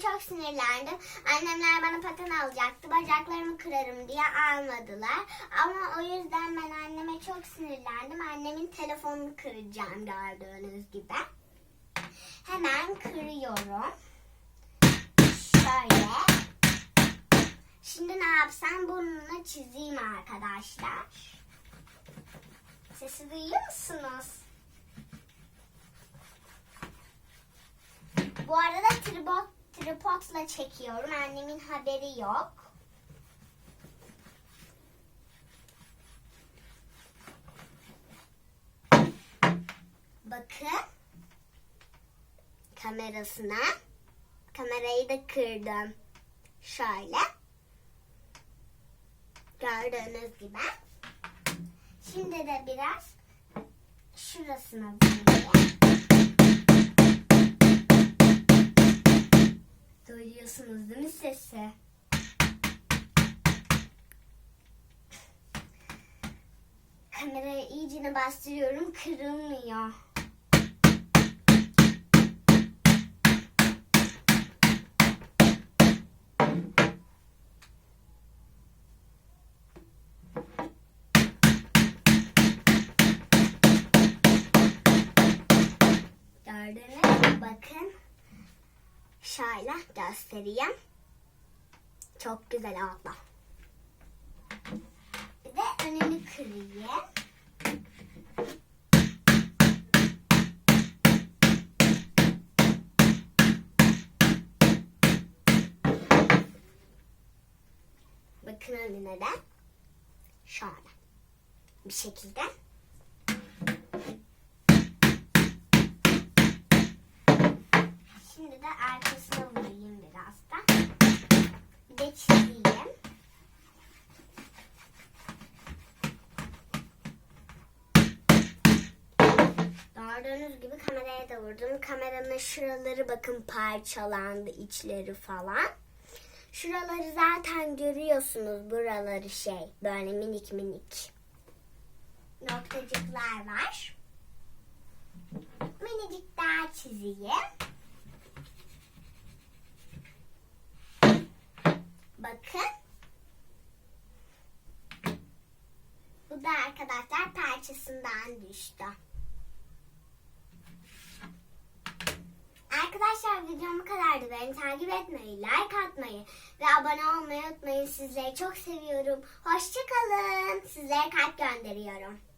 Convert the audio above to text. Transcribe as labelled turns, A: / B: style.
A: çok sinirlendim. Annemler bana paten alacaktı. Bacaklarımı kırarım diye almadılar. Ama o yüzden ben anneme çok sinirlendim. Annemin telefonunu kıracağım gördüğünüz gibi. Hemen kırıyorum. Şöyle. Şimdi ne yapsam burnunu çizeyim arkadaşlar. Sesi duyuyor musunuz? Bu arada tripod, tripodla çekiyorum. Annemin haberi yok. Bakın. Kamerasına. Kamerayı da kırdım. Şöyle. Gördüğünüz gibi. Şimdi de biraz şurasına vurayım. Duyuyorsunuz değil mi sesi? Kamerayı iyicene bastırıyorum kırılmıyor. Gördünüz mü? Bakın. Şöyle göstereyim. Çok güzel oldu. Bir de önünü kırayım. Bakın önüne de şöyle bir şekilde. Şimdi de arkasına vurayım biraz da. Bir çizeyim. Gördüğünüz gibi kameraya da vurdum. Kameranın şuraları bakın parçalandı içleri falan. Şuraları zaten görüyorsunuz buraları şey böyle minik minik noktacıklar var. Minicik daha çizeyim. Bakın. Bu da arkadaşlar parçasından düştü. Arkadaşlar videom bu kadardı. Beni takip etmeyi, like atmayı ve abone olmayı unutmayın. Sizleri çok seviyorum. Hoşçakalın. Sizlere kalp gönderiyorum.